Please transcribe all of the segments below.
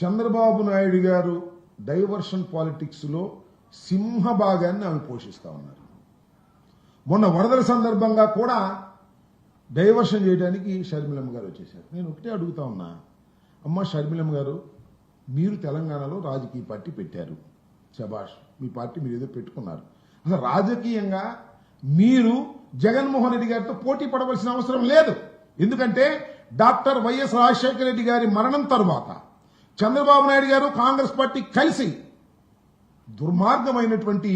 చంద్రబాబు నాయుడు గారు డైవర్షన్ పాలిటిక్స్లో సింహ భాగాన్ని ఆమె పోషిస్తా ఉన్నారు. మొన్న వరదల సందర్భంగా కూడా డైవర్షన్ చేయడానికి షర్మిలమ్మ గారు వచ్చేసారు నేను ఒకటే అడుగుతా ఉన్నా అమ్మ షర్మిలమ్మ గారు మీరు తెలంగాణలో రాజకీయ పార్టీ పెట్టారు. శబాష్ మీ పార్టీ మీరు ఏదో పెట్టుకున్నారు. అసలు రాజకీయంగా మీరు జగన్మోహన్ రెడ్డి గారితో పోటీ పడవలసిన అవసరం లేదు. ఎందుకంటే డాక్టర్ వైఎస్ రాజశేఖర రెడ్డి గారి మరణం తరువాత చంద్రబాబు నాయుడు గారు కాంగ్రెస్ పార్టీ కలిసి దుర్మార్గమైనటువంటి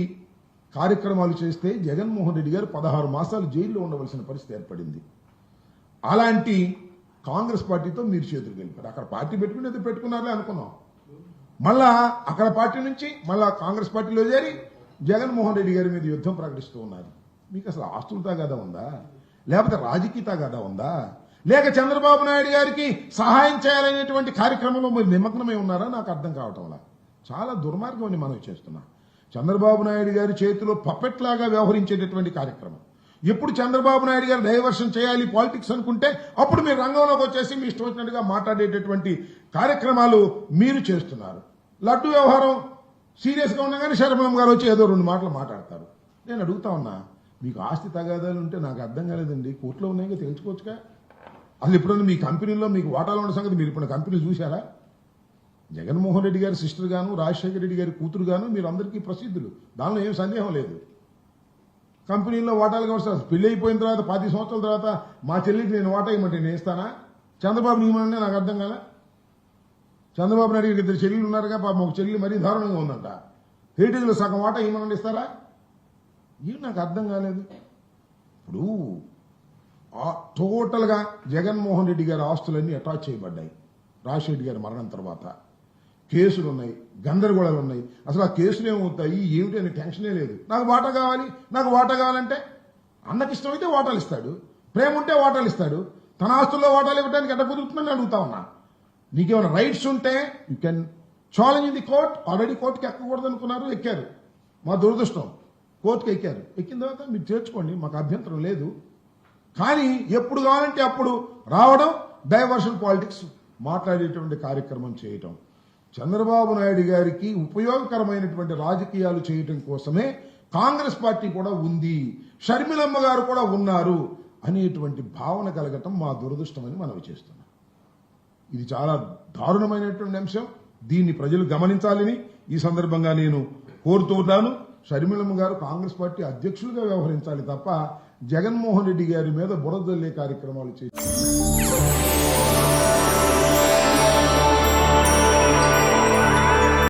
కార్యక్రమాలు చేస్తే జగన్మోహన్ రెడ్డి గారు పదహారు మాసాలు జైల్లో ఉండవలసిన పరిస్థితి ఏర్పడింది. అలాంటి కాంగ్రెస్ పార్టీతో మీరు చేతులు గెలిపారు అక్కడ పార్టీ పెట్టుకుని ఏదో పెట్టుకున్నారులే అనుకున్నాం. మళ్ళా అక్కడ పార్టీ నుంచి మళ్ళా కాంగ్రెస్ పార్టీలో చేరి జగన్మోహన్ రెడ్డి గారి మీద యుద్ధం ప్రకటిస్తూ ఉన్నారు. మీకు అసలు ఆస్తులతో తగాదా ఉందా? లేకపోతే రాజకీయ తగాదా ఉందా? లేక చంద్రబాబు నాయుడు గారికి సహాయం చేయాలనేటువంటి కార్యక్రమంలో మీరు నిమగ్నమై ఉన్నారా? నాకు అర్థం కావటంలా చాలా దుర్మార్గం మనం చేస్తున్నా. చంద్రబాబు నాయుడు గారి చేతిలో పప్పెట్ లాగా వ్యవహరించేటటువంటి కార్యక్రమం. ఎప్పుడు చంద్రబాబు నాయుడు గారు డైవర్షన్ చేయాలి పాలిటిక్స్ అనుకుంటే అప్పుడు మీరు రంగంలోకి వచ్చేసి మీ ఇష్టం వచ్చినట్టుగా మాట్లాడేటటువంటి కార్యక్రమాలు మీరు చేస్తున్నారు. లడ్డు వ్యవహారం సీరియస్గా ఉండగానే శరభం గారు వచ్చి ఏదో రెండు మాటలు మాట్లాడతారు. నేను అడుగుతా ఉన్నా మీకు ఆస్తి తగాదాలు ఉంటే నాకు అర్థం కాలేదండి. కోర్టులో ఉన్నాయిగా తెలుసుకోవచ్చుగా? అసలు ఎప్పుడైనా మీ కంపెనీలో మీకు వాటాలు ఉన్న సంగతి మీరు ఇప్పుడు కంపెనీలు చూశారా? జగన్మోహన్ రెడ్డి గారి సిస్టర్ గాను రాజశేఖర రెడ్డి గారి కూతురు గాను మీరు అందరికీ ప్రసిద్ధులు. దానిలో ఏం సందేహం లేదు. కంపెనీల్లో వాటాలు కావచ్చు పెళ్ళి అయిపోయిన తర్వాత పది సంవత్సరాల తర్వాత మా చెల్లికి నేను వాటా ఇవ్వమంటే నేను ఇస్తానా? చంద్రబాబు నియమనే నాకు అర్థం కాలే? చంద్రబాబు నాయుడు గారికి ఇద్దరు చెల్లెలు ఉన్నారుగా పాపం ఒక చెల్లి మరీ దారుణంగా ఉందంట. హెరిటేజ్లో సగం వాటా ఇవ్వమని ఇస్తారా? ఏం నాకు అర్థం కాలేదు. ఇప్పుడు టోటల్గా జగన్మోహన్ రెడ్డి గారి ఆస్తులన్నీ అటాచ్ చేయబడ్డాయి. రాజశేఖర్ గారి మరణం తర్వాత. కేసులు ఉన్నాయి గందరగోళాలు ఉన్నాయి. అసలు ఆ కేసులు ఏమవుతాయి ఏమిటి అనే టెన్షనే లేదు. నాకు వాటా కావాలి నాకు వాటా కావాలంటే అన్నకి ఇష్టమైతే వాటాలు ఇస్తాడు ప్రేమ ఉంటే వాటాలు ఇస్తాడు తన ఆస్తుల్లో వాటాలు ఇవ్వడానికి ఎట్ట కుదురుతుందని అడుగుతా ఉన్నా. నీకేమైనా రైట్స్ ఉంటే you can challenge the court already కోర్టుకి ఎక్కకూడదు అనుకున్నారు ఎక్కారు. మా దురదృష్టం కోర్టుకి ఎక్కారు. ఎక్కిన తర్వాత మీరు చేర్చుకోండి మాకు అభ్యంతరం లేదు. కానీ ఎప్పుడు కావాలంటే అప్పుడు రావడం డైవర్షన్ పాలిటిక్స్ మాట్లాడేటువంటి కార్యక్రమం చేయటం. చంద్రబాబు నాయుడు గారికి ఉపయోగకరమైనటువంటి రాజకీయాలు చేయటం కోసమే కాంగ్రెస్ పార్టీ కూడా ఉంది. షర్మిలమ్మ గారు కూడా ఉన్నారు అనేటువంటి భావన కలగటం మా దురదృష్టమని మనవి చేస్తున్నాం. ఇది చాలా దారుణమైనటువంటి అంశం. దీన్ని ప్రజలు గమనించాలని ఈ సందర్భంగా నేను కోరుతూ ఉన్నాను. షర్మిలమ్మ గారు కాంగ్రెస్ పార్టీ అధ్యక్షులుగా వ్యవహరించాలి తప్ప జగన్మోహన్ రెడ్డి గారి మీద బురదల్లే కార్యక్రమాలు చేసి